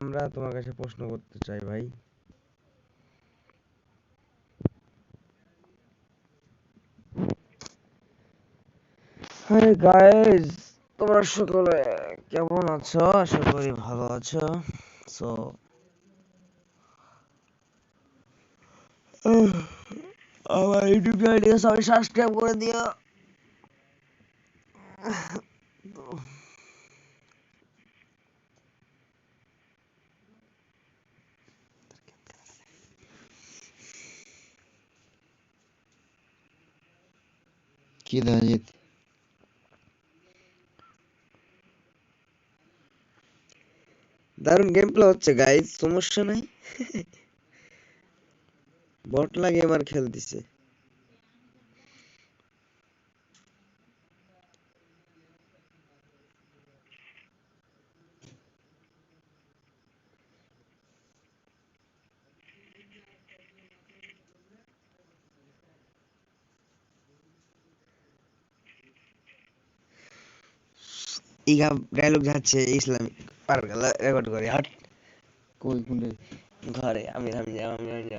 আমরা তোমার কাছে প্রশ্ন করতে চাই ভাই। হাই গাইস তোমরা সকলে কেমন আছো? আশা করি ভালো আছো। সো আমার ইউটিউব চ্যানেলটিকে সবাই সাবস্ক্রাইব করে দিও। কি দাজিত দারুণ গেম প্লে হচ্ছে গাইজ সমস্যা নাই। বটলা গেমার খেলতেছে। ইগা ডায়লগ যাচ্ছে ইসলামিক পার গেল রেকর্ড করে হাট কই কোনটা ঘরে আমি আমি যাও আমি আমি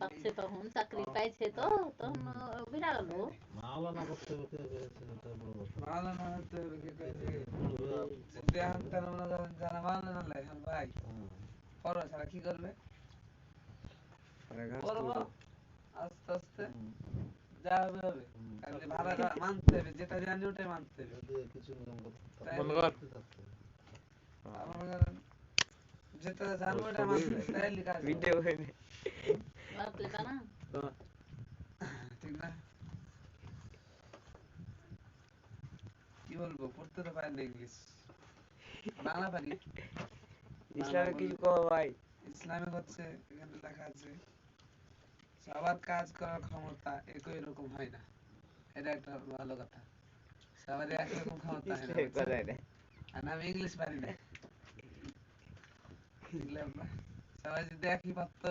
পাচ্ছে তখন চাকরি পাইছে তো তখন বিরা গেল কি করবে? আস্তে আস্তে। যা হবে হবে। কাজে মানতে হবে যেটা জানি ওটাই মানতে হবে। তাই যেটা জানব ওটা মানতে হবে তাইলে কাজ ভিডিও কি বলব পড়তে তো পারি না ইংলিশ বাংলা পারি। ইসলামে কিছু কও ভাই। ইসলামিক হচ্ছে এখানে লেখা আছে সবার কাজ করার ক্ষমতা একই রকম হয় না। এটা একটা ভালো কথা। সবার একই রকম ক্ষমতা হয় না আর আমি ইংলিশ পারি না। না? সবাই যদি একই পারতো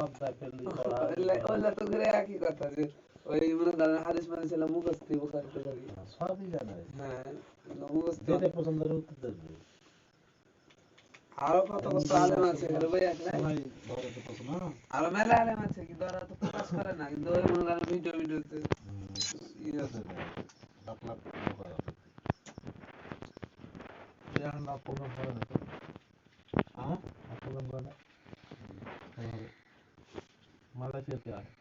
সব ব্যাপের ওইলা- ওইলা তো করে একই কথা যে ওই মনে করেন হাদিস মানে ছিল মুখস্থি বুখারি টুখারি। সবই জানে হ্যাঁ মুখস্থ। যেটা পছন্দের উত্তর দেবে। আরও কত কত আলেম আছে। এগুলো বই এক নাই? তো পছন্দ না আরও মেলা আলেম আছে কিন্তু ওরা তো প্রকাশ করে না কিন্তু ওই মনে করেন ভিডিও ভিডিওতে ইয়ে আছে। লাখ লাখ লোক না প্রোগ্রাম করে না হ্যাঁ প্রোগ্রাম করে না? মালয়েশিয়া কে আছে